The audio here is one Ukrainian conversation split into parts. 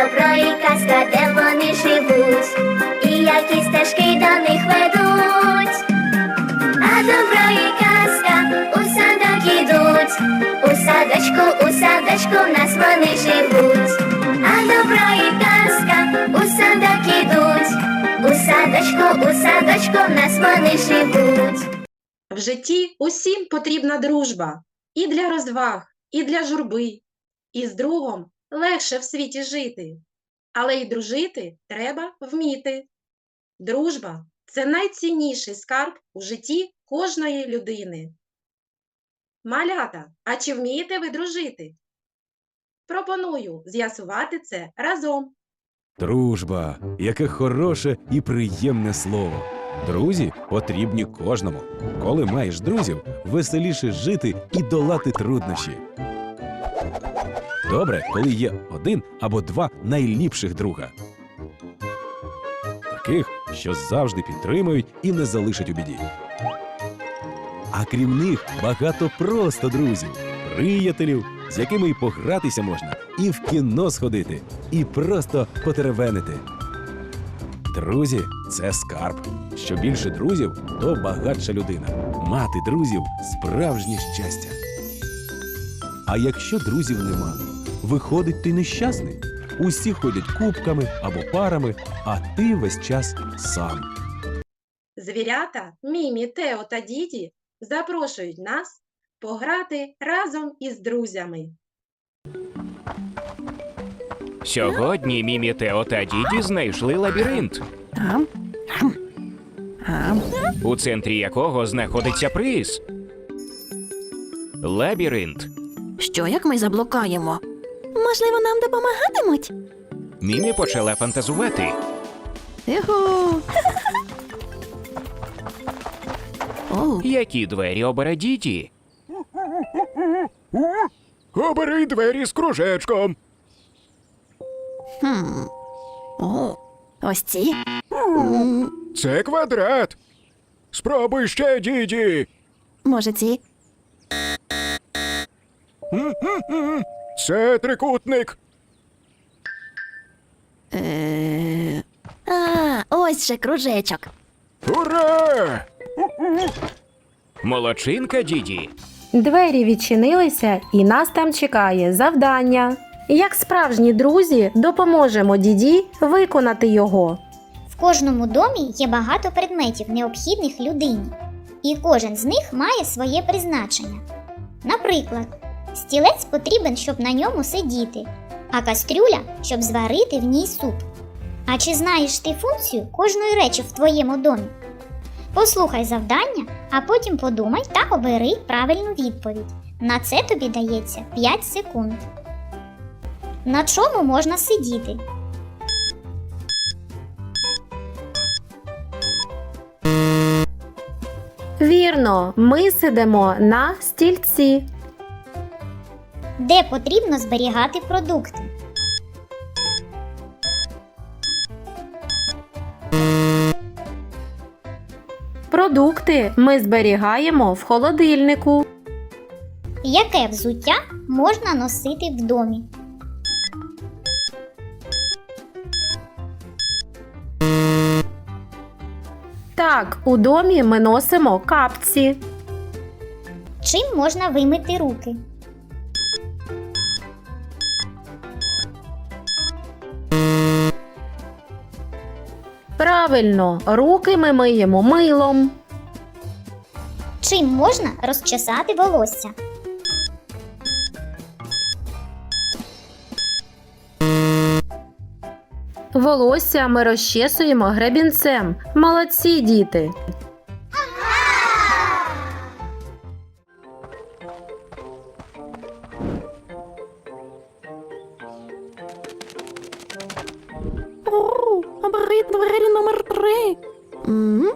добро і казка, де вони живуть, і які стежки до них ведуть. А добро і казка у садок ідуть, у садочку, у садочку в нас вони живуть. А добро і казка у садок ідуть, у садочку, у садочку в нас вони живуть. В житті усім потрібна дружба і для розваг, і для журби. І з другом легше в світі жити, але й дружити треба вміти. Дружба це найцінніший скарб у житті кожної людини. Малята, а чи вмієте ви дружити? Пропоную з'ясувати це разом. Дружба, яке хороше і приємне слово. Друзі потрібні кожному. Коли маєш друзів, веселіше жити і долати труднощі. Добре, коли є один або два найліпших друга. Таких, що завжди підтримують і не залишать у біді. А крім них багато просто друзів, приятелів, з якими і погратися можна, і в кіно сходити, і просто потеревенити. Друзі це скарб. Що більше друзів, то багатша людина. Мати друзів справжнє щастя. А якщо друзів нема, виходить ти нещасний. Усі ходять купками або парами, а ти весь час сам. Звірята Мімі, Тео та Діді запрошують нас пограти разом із друзями. Сьогодні Мімі, Тео та Діді знайшли лабіринт, у центрі якого знаходиться приз. Лабіринт. Що як ми заблукаємо? Можливо, нам допомагатимуть? Мімі почала фантазувати. Юху. О, Які двері обере Діді? Обери двері з кружечком. хм. О, ось ці. М, Це квадрат. Спробуй ще, Діді. Може, ці. Це трикутник. Е... А, ось ще кружечок. Ура! Молодчинка, Діді. Двері відчинилися, і нас там чекає завдання. Як справжні друзі, допоможемо діді виконати його. В кожному домі є багато предметів, необхідних людині, і кожен з них має своє призначення. Наприклад, стілець потрібен, щоб на ньому сидіти, а кастрюля, щоб зварити в ній суп. А чи знаєш ти функцію кожної речі в твоєму домі? Послухай завдання, а потім подумай та обери правильну відповідь. На це тобі дається 5 секунд. На чому можна сидіти? Вірно, ми сидимо на стільці. Де потрібно зберігати продукти? Продукти ми зберігаємо в холодильнику. Яке взуття можна носити в домі? Так, у домі ми носимо капці. Чим можна вимити руки? Правильно, руки ми миємо милом. Чим можна розчесати волосся? Волосся ми розчесуємо гребінцем. Молодці, діти. М?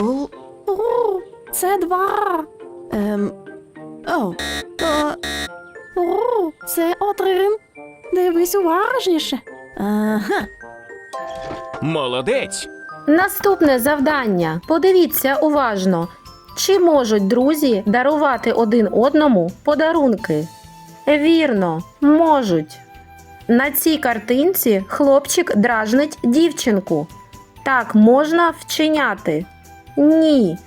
О, о, це два. Ем, о, то... О, це один. Дивись уважніше. Ага. Молодець. Наступне завдання. Подивіться уважно. Чи можуть друзі дарувати один одному подарунки? Вірно, можуть. На цій картинці хлопчик дражнить дівчинку. Так можна вчиняти? Ні.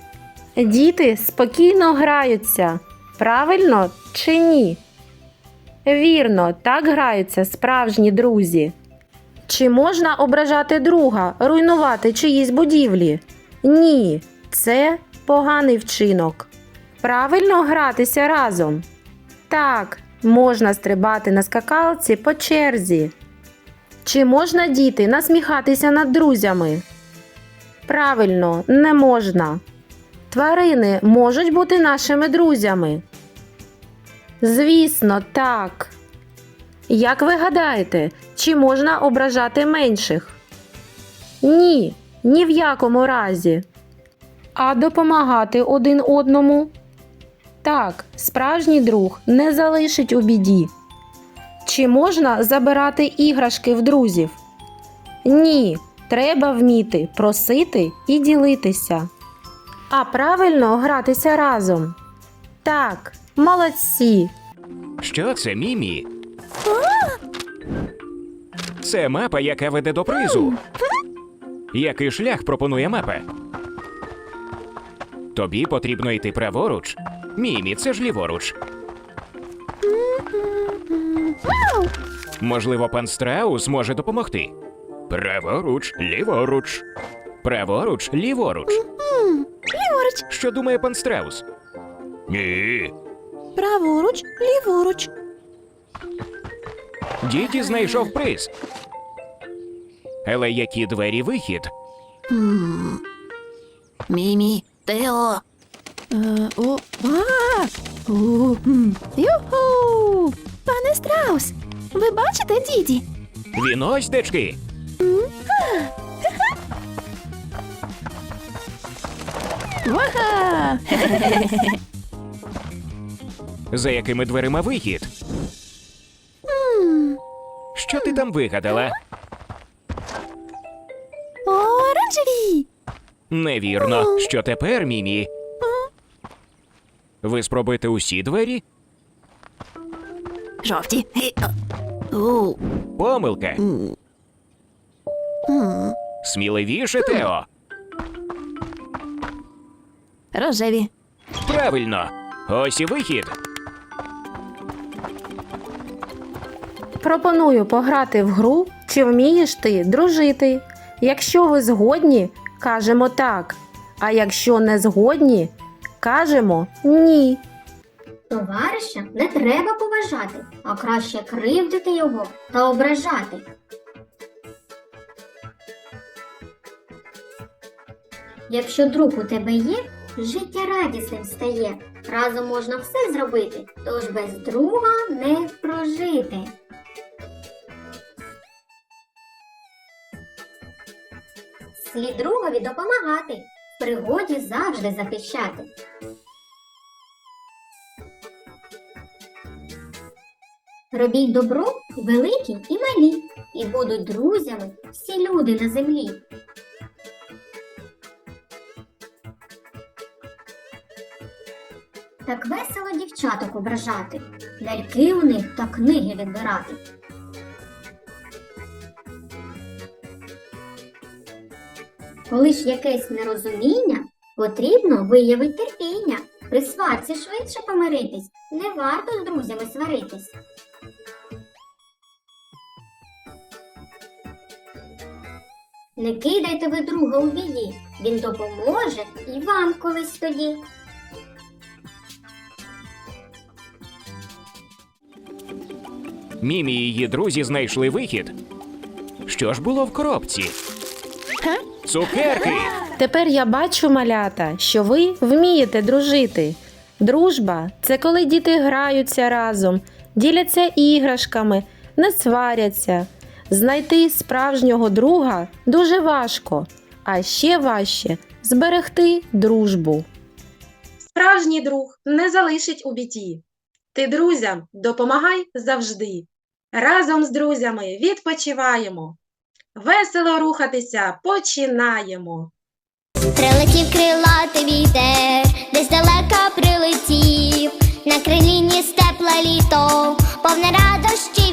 Діти спокійно граються. Правильно чи ні? Вірно, так граються справжні друзі. Чи можна ображати друга, руйнувати чиїсь будівлі? Ні, це поганий вчинок. Правильно гратися разом. Так, можна стрибати на скакалці по черзі. Чи можна діти насміхатися над друзями? Правильно, не можна. Тварини можуть бути нашими друзями. Звісно, так. Як ви гадаєте, чи можна ображати менших? Ні, ні в якому разі. А допомагати один одному? Так, справжній друг не залишить у біді. Чи можна забирати іграшки в друзів? Ні, треба вміти просити і ділитися. А правильно гратися разом. Так, молодці. Що це, Мімі? Це мапа, яка веде до призу. Який шлях пропонує мапа? Тобі потрібно йти праворуч. Мімі, це ж ліворуч. Можливо, пан Страус може допомогти. Праворуч, ліворуч. Праворуч, ліворуч. Ліворуч, Що думає пан Страус? Ні. праворуч, ліворуч. Діді знайшов приз. Але які двері вихід? М. Мімі, Тео. Е, о, а, о, м. Юху! Пане Страус, ви бачите діді? Він ось. Вага! За якими дверима вихід? Що ти там вигадала? Оранжеві! Невірно. Що тепер, Мімі? Ви спробуєте усі двері? Жовті. Помилка. М. Сміливіше, Тео. Рожеві. Правильно. Ось і вихід. Пропоную пограти в гру, чи вмієш ти дружити. Якщо ви згодні, кажемо так. А якщо не згодні, кажемо ні. Товариша не треба поважати, а краще кривдити його та ображати. Якщо друг у тебе є, життя радісним стає. Разом можна все зробити, тож без друга не прожити. Слід другові допомагати, пригоді завжди захищати. Робіть добро великі і малі, і будуть друзями всі люди на землі. Так весело дівчаток ображати, ляльки у них та книги відбирати. Коли ж якесь нерозуміння, потрібно виявити терпіння. При сварці швидше помиритись, не варто з друзями сваритись. Не кидайте ви друга у біді, він допоможе і вам колись тоді. Мімі і її друзі знайшли вихід. Що ж було в коробці? Га? Цукерки! Тепер я бачу, малята, що ви вмієте дружити. Дружба це коли діти граються разом, діляться іграшками, не сваряться. Знайти справжнього друга дуже важко, а ще важче зберегти дружбу. Справжній друг не залишить у біді. Ти друзям допомагай завжди. Разом з друзями відпочиваємо. Весело рухатися починаємо. Прилетів крилатий вітер, десь далека прилетів, на криліні степле літо, повне радощі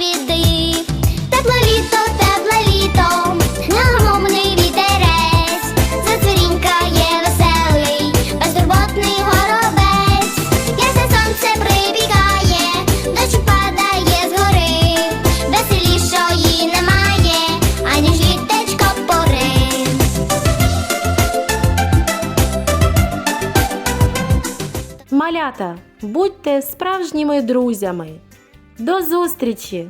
Тепле літо, тепле літо, негомовний вітерець, за цвірінька є веселий, безтурботний горобець, ясне сонце прибігає, дощ падає з гори, веселішої немає, аніж літечко пори. Малята, будьте справжніми друзями. До зустрічі!